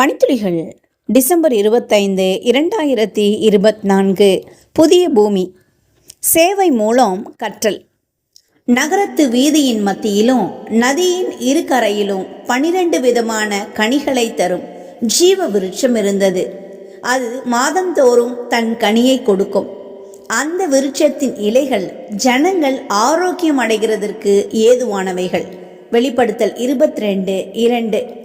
பனித்துளிகள். December இருபத்தைந்து இரண்டாயிரத்தி இருபத்தி நான்கு புதிய பூமி. சேவை மூலம் கற்றல். நகரத்து வீதியின் மத்தியிலும் நதியின் இரு கரையிலும் பனிரெண்டு விதமான கனிகளை தரும் ஜீவ விருட்சம் இருந்தது. அது மாதந்தோறும் தன் கனியை கொடுக்கும். அந்த விருட்சத்தின் இலைகள் ஜனங்கள் ஆரோக்கியம் அடைகிறதற்கு ஏதுவானவைகள். வெளிப்படுத்தல் இருபத்தி ரெண்டு இரண்டு.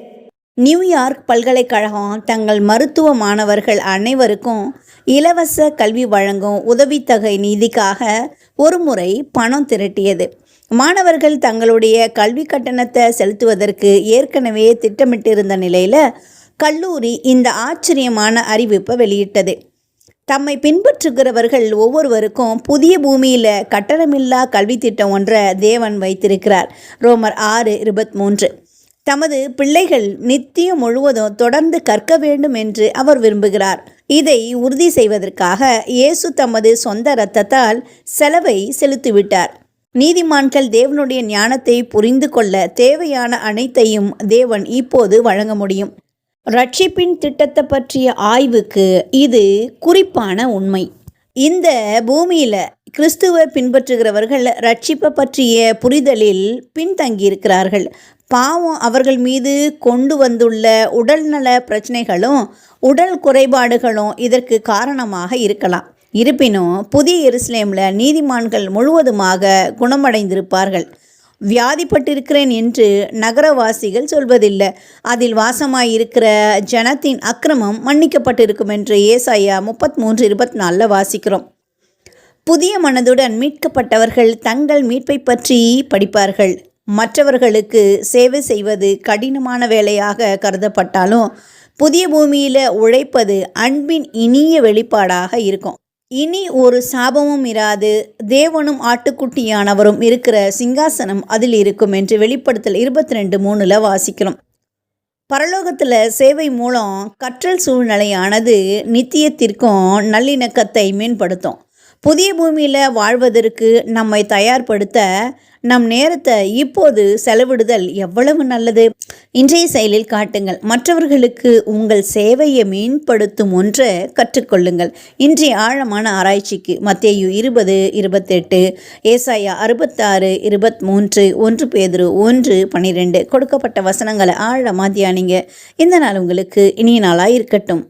நியூயார்க் பல்கலைக்கழகம் தங்கள் மருத்துவ மாணவர்கள் அனைவருக்கும் இலவச கல்வி வழங்கும் உதவித்தொகை நிதிக்காக ஒருமுறை பணம் திரட்டியது. மாணவர்கள் தங்களுடைய கல்வி கட்டணத்தை செலுத்துவதற்கு ஏற்கனவே திட்டமிட்டிருந்த நிலையில் கல்லூரி இந்த ஆச்சரியமான அறிவிப்பை வெளியிட்டது. தம்மை பின்பற்றுகிறவர்கள் ஒவ்வொருவருக்கும் புதிய பூமியில் கட்டணமில்லா கல்வி திட்டம் ஒன்றை தேவன் வைத்திருக்கிறார். ரோமர் ஆறு இருபத்தி மூன்று. தமது பிள்ளைகள் நித்தியம் முழுவதும் தொடர்ந்து கற்க வேண்டும் என்று அவர் விரும்புகிறார். இதை உறுதி செய்வதற்காக இயேசு தமது சொந்த இரத்தத்தால் செலவை செலுத்திவிட்டார். நீதிமான்கள் தேவனுடைய ஞானத்தை புரிந்து கொள்ள தேவையான அனைத்தையும் தேவன் இப்போது வழங்க முடியும். ரட்சிப்பின் திட்டத்தை பற்றிய ஆய்வுக்கு இது குறிப்பான உண்மை. இந்த பூமியில் கிறிஸ்துவை பின்பற்றுகிறவர்கள் ரட்சிப்பை பற்றிய புரிதலில் பின்தங்கியிருக்கிறார்கள். பாவம் அவர்கள் மீது கொண்டு வந்துள்ள உடல்நல பிரச்சனைகளும் உடல் குறைபாடுகளும் இதற்கு காரணமாக இருக்கலாம். இருப்பினும் புதிய எருசலேமில் நீதிமான்கள் முழுவதுமாக குணமடைந்திருப்பார்கள். வியாதிப்பட்டிருக்கிறேன் என்று நகரவாசிகள் சொல்வதில்லை. அதில் வாசமாயிருக்கிற ஜனத்தின் அக்கிரமம் மன்னிக்கப்பட்டிருக்கும் என்று ஏசாயா முப்பத்தி மூன்று இருபத்தி நாலில் வாசிக்கிறோம். புதிய மனதுடன் மீட்கப்பட்டவர்கள் தங்கள் மீட்பை பற்றி படிப்பார்கள். மற்றவர்களுக்கு சேவை செய்வது கடினமான வேலையாக கருதப்பட்டாலும் புதிய பூமியில் உழைப்பது அன்பின் இனிய வெளிப்பாடாக இருக்கும். இனி ஒரு சாபமும் இராது. தேவனும் ஆட்டுக்குட்டியானவரும் இருக்கிற சிங்காசனம் அதில் இருக்கும் என்று வெளிப்படுத்தல் இருபத்தி ரெண்டு மூணில் வாசிக்கிறோம். பரலோகத்தில் சேவை மூலம் கற்றல் சூழ்நிலையானது நித்தியத்திற்கும் நல்லிணக்கத்தை மேம்படுத்தும். புதிய பூமியில் வாழ்வதற்கு நம்மை தயார்படுத்த நம் நேரத்தை இப்போது செலவிடுதல் எவ்வளவு நல்லது? இன்றைய செயலில் காட்டுங்கள். மற்றவர்களுக்கு உங்கள் சேவையை மேம்படுத்தும் ஒன்றை கற்றுக்கொள்ளுங்கள். இன்றைய ஆழமான ஆராய்ச்சிக்கு மத்தேயு இருபது இருபத்தெட்டு ஏசாயா அறுபத்தாறு இருபத் மூன்று ஒன்று பேதுரு ஒன்று பன்னிரெண்டு கொடுக்கப்பட்ட வசனங்களை ஆழமாக தியானிங்க இந்த நாள் உங்களுக்கு இனிய நாளாக இருக்கட்டும்